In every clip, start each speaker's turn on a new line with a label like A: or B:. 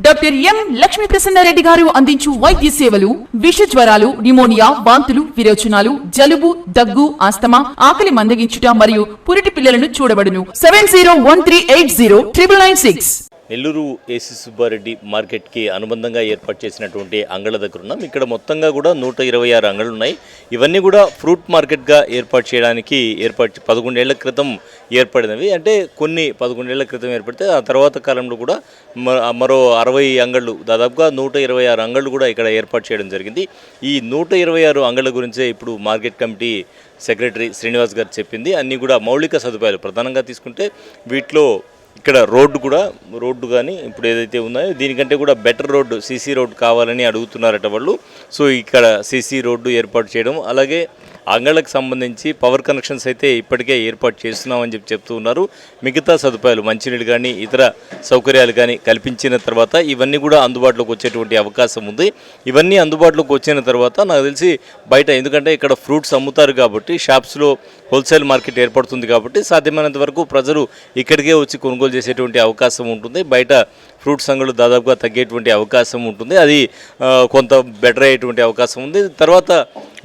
A: Doctor M Lakshmi Prasanna Reddy గారు అందించు వైద్య సేవలు విష జ్వరాలు న్యూమోనియా వాంతులు విరోచనాలు జలుబు దగ్గు ఆస్తమా ఆకలి మందగించుట మరియు పురిటి పిల్లలను చూడబడును. Seven zero one three eight zero triple nine six.
B: Nellore AC Subbareddy మార్కెట్కి అనుబంధంగా ఏర్పాటు చేసినటువంటి అంగళ్ళ దగ్గర ఉన్నాం. ఇక్కడ మొత్తంగా కూడా నూట ఇరవై ఆరు అంగళ్ళు ఉన్నాయి. ఇవన్నీ కూడా ఫ్రూట్ మార్కెట్గా ఏర్పాటు చేయడానికి ఏర్పాటు పదకొండేళ్ళ క్రితం ఏర్పడినవి. అంటే కొన్ని పదకొండేళ్ళ క్రితం ఏర్పడితే ఆ తర్వాత కాలంలో కూడా మ- మరో అరవై అంగళ్ళు దాదాపుగా నూట ఇరవై ఆరు అంగళ్ళు కూడా ఇక్కడ ఏర్పాటు చేయడం జరిగింది. ఈ నూట ఇరవై ఆరు అంగళ్ళ గురించే ఇప్పుడు మార్కెట్ కమిటీ సెక్రటరీ శ్రీనివాస్ గారు చెప్పింది. అన్నీ కూడా మౌలిక సదుపాయాలు ప్రధానంగా తీసుకుంటే వీటిలో ఇక్కడ రోడ్డు కూడా రోడ్డు కానీ ఇప్పుడు ఏదైతే ఉన్నాయో దీనికంటే కూడా బెటర్ రోడ్డు సీసీ రోడ్డు కావాలని అడుగుతున్నారట వాళ్ళు. సో ఇక్కడ సీసీ రోడ్డు ఏర్పాటు చేయడం అలాగే అంగళ్ళకు సంబంధించి పవర్ కనెక్షన్స్ అయితే ఇప్పటికే ఏర్పాటు చేస్తున్నామని చెప్పి చెప్తూ ఉన్నారు. మిగతా సదుపాయాలు మంచినీళ్ళు కానీ ఇతర సౌకర్యాలు కానీ కల్పించిన తర్వాత ఇవన్నీ కూడా అందుబాటులోకి వచ్చేటువంటి అవకాశం ఉంది. ఇవన్నీ అందుబాటులోకి వచ్చిన తర్వాత నాకు తెలిసి బయట ఎందుకంటే ఇక్కడ ఫ్రూట్స్ అమ్ముతారు కాబట్టి షాప్స్లో హోల్సేల్ మార్కెట్ ఏర్పడుతుంది కాబట్టి సాధ్యమైనంత వరకు ప్రజలు ఇక్కడికే వచ్చి కొనుగోలు చేసేటువంటి అవకాశం ఉంటుంది. బయట ఫ్రూట్స్ అంగళ్ళు దాదాపుగా తగ్గేటువంటి అవకాశం ఉంటుంది. అది కొంత బెటర్ అయ్యేటువంటి అవకాశం ఉంది. తర్వాత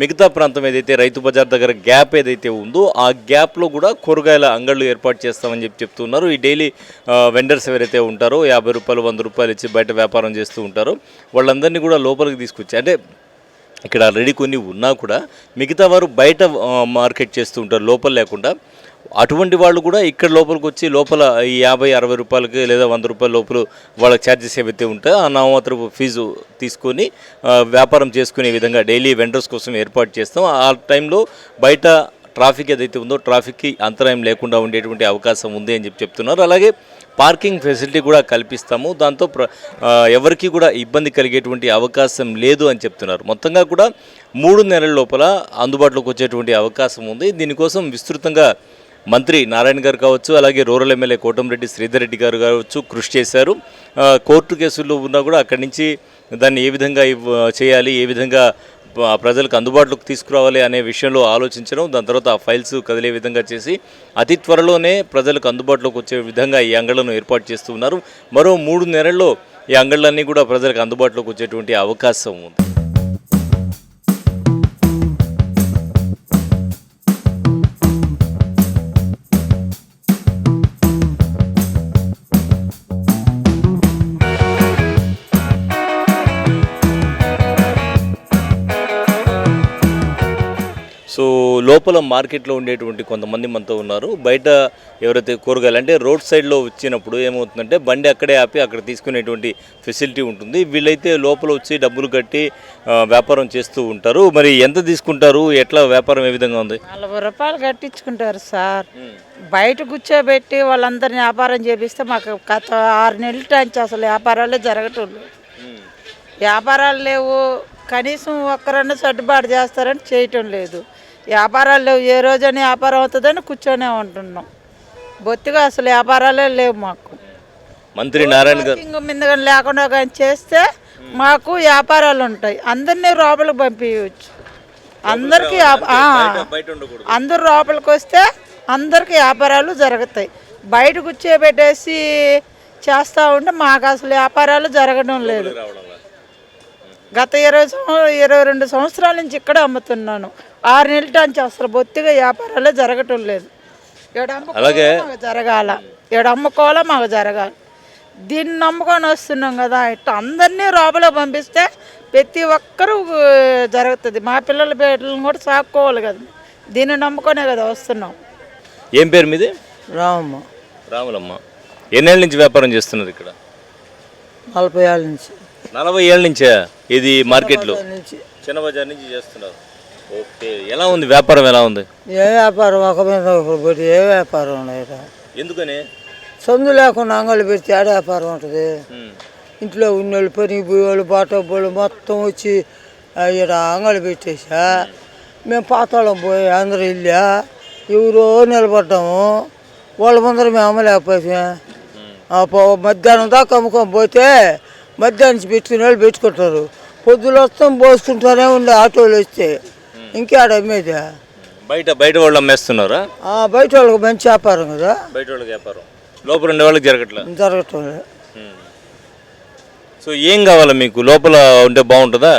B: మిగతా ప్రాంతం ఏదైతే రైతు బజార్ దగ్గర గ్యాప్ ఏదైతే ఉందో ఆ గ్యాప్లో కూడా కూరగాయల అంగళ్ళు ఏర్పాటు చేస్తామని చెప్పి చెప్తున్నారు. ఈ డైలీ వెండర్స్ ఎవరైతే ఉంటారో యాభై రూపాయలు వంద రూపాయలు ఇచ్చి బయట వ్యాపారం చేస్తూ ఉంటారో. వాళ్ళందరినీ కూడా లోపలికి తీసుకొచ్చి అంటే ఇక్కడ ఆల్రెడీ కొన్ని ఉన్నా కూడా మిగతా వారు బయట మార్కెట్ చేస్తూ ఉంటారు లోపల లేకుండా. అటువంటి వాళ్ళు కూడా ఇక్కడ లోపలికి వచ్చి లోపల ఈ యాభై అరవై రూపాయలకి లేదా వంద రూపాయల లోపల వాళ్ళకి ఛార్జెస్ ఏవైతే ఉంటాయో ఆ నామమాత్రపు ఫీజు తీసుకొని వ్యాపారం చేసుకునే విధంగా డైలీ వెండర్స్ కోసం ఏర్పాటు చేస్తాం. ఆ టైంలో బయట ట్రాఫిక్ ఏదైతే ఉందో ట్రాఫిక్కి అంతరాయం లేకుండా ఉండేటువంటి అవకాశం ఉంది అని చెప్పి చెప్తున్నారు. అలాగే పార్కింగ్ ఫెసిలిటీ కూడా కల్పిస్తాము. దాంతో ప్ర ఎవరికి కూడా ఇబ్బంది కలిగేటువంటి అవకాశం లేదు అని చెప్తున్నారు. మొత్తంగా కూడా మూడు నెలల లోపల అందుబాటులోకి వచ్చేటువంటి అవకాశం ఉంది. దీనికోసం విస్తృతంగా మంత్రి నారాయణ గారు కావచ్చు అలాగే రూరల్ ఎమ్మెల్యే కోటంరెడ్డి శ్రీధర్ రెడ్డి గారు కావచ్చు కృషి చేశారు. కోర్టు కేసుల్లో ఉన్నా కూడా అక్కడి నుంచి దాన్ని ఏ విధంగా చేయాలి ఏ విధంగా ప్రజలకు అందుబాటులోకి తీసుకురావాలి అనే విషయంలో ఆలోచించడం దాని తర్వాత ఆ ఫైల్స్ కదిలే విధంగా చేసి అతి త్వరలోనే ప్రజలకు అందుబాటులోకి వచ్చే విధంగా ఈ అంగళ్ళను ఏర్పాటు చేస్తున్నారు మరో మూడు నెలల్లో ఈ అంగళ్ళన్నీ కూడా ప్రజలకు అందుబాటులోకి వచ్చేటువంటి అవకాశం ఉంది. లోపల మార్కెట్లో ఉండేటువంటి కొంతమంది మనతో ఉన్నారు. బయట ఎవరైతే కూరగాయలు అంటే రోడ్ సైడ్లో వచ్చినప్పుడు ఏమవుతుందంటే బండి అక్కడే ఆపి అక్కడ తీసుకునేటువంటి ఫెసిలిటీ ఉంటుంది. వీళ్ళైతే లోపల వచ్చి డబ్బులు కట్టి వ్యాపారం చేస్తూ ఉంటారు. మరి ఎంత తీసుకుంటారు? ఎట్లా వ్యాపారం ఏ విధంగా ఉంది?
C: నలభై రూపాయలు కట్టించుకుంటారు సార్. బయట కూర్చోబెట్టి వాళ్ళందరిని వ్యాపారం చేపిస్తే మాకు గత ఆరు నెలల నుంచి అసలు వ్యాపారాలే జరగటం వ్యాపారాలు లేవు. కనీసం ఒక్కరన్నా సర్దుబాటు చేస్తారని చేయటం లేదు. వ్యాపారాలు లేవు ఏ రోజైనా వ్యాపారం అవుతుందని కూర్చొనే ఉంటున్నాం. బొత్తిగా అసలు వ్యాపారాలే లేవు మాకు.
B: మంత్రి నారాయణ గారు
C: ఇంక లేకుండా కానీ చేస్తే మాకు వ్యాపారాలు ఉంటాయి. అందరినీ లోపలికి పంపించవచ్చు అందరికీ వ్యాప- ఆ. అందరూ లోపలికి వస్తే అందరికి వ్యాపారాలు జరుగుతాయి. బయట కూర్చోబెట్టేసి చేస్తూ ఉంటే మాకు అసలు వ్యాపారాలు జరగడం లేదు. గత ఇరవై సంవ ఇరవై రెండు సంవత్సరాల నుంచి ఇక్కడ అమ్ముతున్నాను. ఆరు నెలల నుంచి అసలు బొత్తిగా వ్యాపారాలే జరగటం లేదు.
B: అలాగే
C: జరగాల. ఈడ అమ్ముకోవాలా మాకు జరగాలి. దీన్ని నమ్ముకొని వస్తున్నాం కదా. ఇట్లా అందరినీ లోపల పంపిస్తే ప్రతి ఒక్కరూ జరుగుతుంది. మా పిల్లల బిడ్డలను కూడా సాక్కోవాలి కదా. దీన్ని నమ్ముకొనే కదా వస్తున్నాం.
B: ఏం పేరు మీది?
D: రామమ్మ.
B: రాములమ్మ. ఎన్నేళ్ళ నుంచి వ్యాపారం చేస్తున్నారు ఇక్కడ?
D: నలభై ఏళ్ళ నుంచి.
B: నలభై ఏళ్ళ నుంచే ఇది మార్కెట్లో?
D: నుంచి.
B: చిన్న బజార్ నుంచి చేస్తున్నారు. ఓకే. ఎలా ఉంది? వ్యాపారం ఎలా ఉంది?
D: ఏ వ్యాపారం? ఒక మీద ఒకరు పెట్టి ఏ వ్యాపారం ఉన్నాయి
B: ఎందుకని?
D: సందు లేకుండా అంగళ్ళు పెడితే ఆడ వ్యాపారం ఉంటుంది. ఇంట్లో ఉన్నోళ్ళు పనికి పోయేవాళ్ళు బాట పోళ్ళు మొత్తం వచ్చి ఈడ అంగడి పెట్టేసా. మేము పాతాళం పోయి అందరూ వెళ్ళా. ఎవరో నిలబడ్డాము. వాళ్ళ ముందర మేము అమ్మలేకపోయాం ఆ పో- మధ్యాహ్నం దాకా అమ్ముకొని పోతే మధ్యాహ్నం పెట్టుకునే వాళ్ళు పెట్టుకుంటారు. పొద్దున వస్తాం పోసుకుంటానే ఉండే ఆటోలు వస్తే. ఇంకేడ అమ్మేది?
B: బయట బయట వాళ్ళు అమ్మేస్తున్నారా?
D: ఆ, బయట వాళ్ళకి మంచి వ్యాపారం కదా.
B: బయట వాళ్ళకి వ్యాపారం. లోపల ఉండే వాళ్ళకి జరగట్లా?
D: జరగటం లేదు.
B: సో ఏం కావాలా మీకు? లోపల ఉంటే బాగుంటుందా?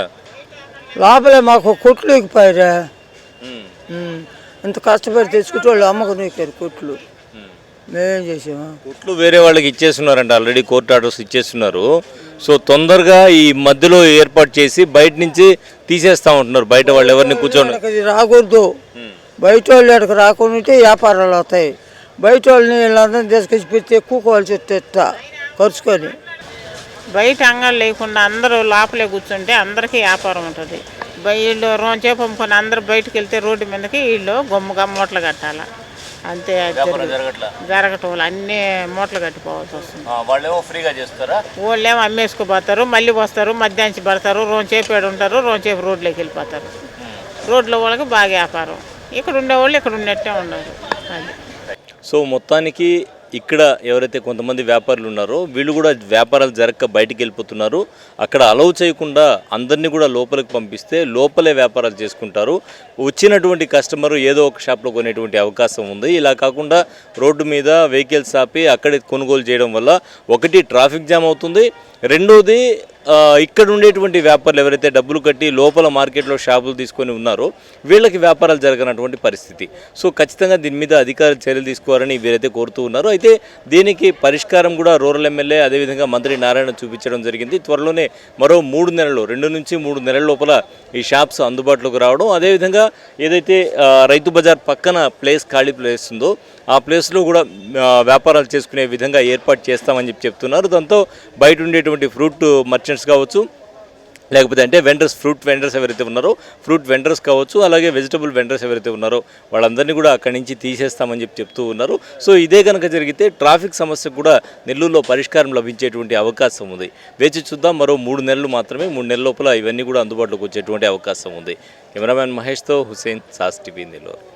D: లోపలే మాకు కొట్లు ఎక్కిపోయారా ఉమ్. ఇంత కష్టపడి తెచ్చుకుంటే వాళ్ళు అమ్మకు నూకారు కొట్లు. మేమేం చేసాము?
B: కుట్లు వేరే వాళ్ళకి ఇచ్చేస్తున్నారంట ఆల్రెడీ కోర్టు ఆర్డర్స్ ఇచ్చేస్తున్నారు. సో తొందరగా ఈ మధ్యలో ఏర్పాటు చేసి బయట నుంచి తీసేస్తా ఉంటున్నారు. బయట వాళ్ళు ఎవరిని కూర్చోండి
D: రాకూడదు. బయట వాళ్ళు ఎక్కడికి రాకుండా ఉంటే వ్యాపారాలు అవుతాయి. బయట వాళ్ళని వీళ్ళందరినీ తీసుకొచ్చి పెడితే ఎక్కువ కావాల్సి వస్తే ఖర్చుకొని.
E: బయట అంగళ్ళు లేకుండా అందరూ లోపలే కూర్చుంటే అందరికీ వ్యాపారం ఉంటుంది. వీళ్ళు రోజు పంపుకొని అందరూ బయటకు వెళ్తే రోడ్డు మీదకి వీళ్ళు గమ్ముగా మూటలు కట్టాలి? అంతే జరగటం వల్ల అన్ని మూటలు కట్టిపోవాల్సి వస్తుంది.
B: వాళ్ళేమో ఫ్రీగా చేస్తారా?
E: వాళ్ళేమో అమ్మేసుకుపోతారు మళ్ళీ వస్తారు మధ్యాహ్నం పడతారు రోజుసేపు ఏడు ఉంటారు రోజుసేపు రోడ్లోకి వెళ్ళిపోతారు. రోడ్లో వాళ్ళకి బాగా వ్యాపారం. ఇక్కడ ఉండేవాళ్ళు ఇక్కడ ఉన్నట్టే ఉన్నారు. అది.
B: సో మొత్తానికి ఇక్కడ ఎవరైతే కొంతమంది వ్యాపారులు ఉన్నారో వీళ్ళు కూడా వ్యాపారాలు జరగక బయటికి వెళ్ళిపోతున్నారు. అక్కడ అలౌ చేయకుండా అందరినీ కూడా లోపలికి పంపిస్తే లోపలే వ్యాపారాలు చేసుకుంటారు. వచ్చినటువంటి కస్టమర్ ఏదో ఒక షాప్లో కొనేటువంటి అవకాశం ఉంది. ఇలా కాకుండా రోడ్డు మీద వెహికల్స్ ఆపి అక్కడే కొనుగోలు చేయడం వల్ల ఒకటి ట్రాఫిక్ జామ్ అవుతుంది. రెండోది ఇక్కడ ఉండేటువంటి వ్యాపారులు ఎవరైతే డబ్బులు కట్టి లోపల మార్కెట్లో షాపులు తీసుకొని ఉన్నారో వీళ్ళకి వ్యాపారాలు జరగనటువంటి పరిస్థితి. సో ఖచ్చితంగా దీని మీద అధికారులు చర్యలు తీసుకోవాలని వీరైతే కోరుతూ ఉన్నారు. అయితే దీనికి పరిష్కారం కూడా రూరల్ ఎమ్మెల్యే అదేవిధంగా మంత్రి నారాయణ చూపించడం జరిగింది. త్వరలోనే మరో మూడు నెలలు రెండు నుంచి మూడు నెలల లోపల ఈ షాప్స్ అందుబాటులోకి రావడం అదేవిధంగా ఏదైతే రైతు బజార్ పక్కన ప్లేస్ ఖాళీ ప్లేస్ ఉందో ఆ ప్లేస్లో కూడా వ్యాపారాలు చేసుకునే విధంగా ఏర్పాటు చేస్తామని చెప్పి చెప్తున్నారు. దాంతో బయట ఉండేటువంటి ఫ్రూట్ మర్చెంట్స్ కావచ్చు లేకపోతే అంటే వెండర్స్ ఫ్రూట్ వెండర్స్ ఎవరైతే ఉన్నారో ఫ్రూట్ వెండర్స్ కావచ్చు అలాగే వెజిటబుల్ వెండర్స్ ఎవరైతే ఉన్నారో వాళ్ళందరినీ కూడా అక్కడి నుంచి తీసేస్తామని చెప్పి చెప్తూ ఉన్నారు. సో ఇదే కనుక జరిగితే ట్రాఫిక్ సమస్య కూడా నెల్లూరులో పరిష్కారం లభించేటువంటి అవకాశం ఉంది. వేచి చూద్దాం మరో మూడు నెలలు మాత్రమే మూడు నెలల లోపల ఇవన్నీ కూడా అందుబాటులోకి వచ్చేటువంటి అవకాశం ఉంది. కెమెరామ్యాన్ మహేష్తో హుసేన్ సాస్ టీవీ నెల్లూరు.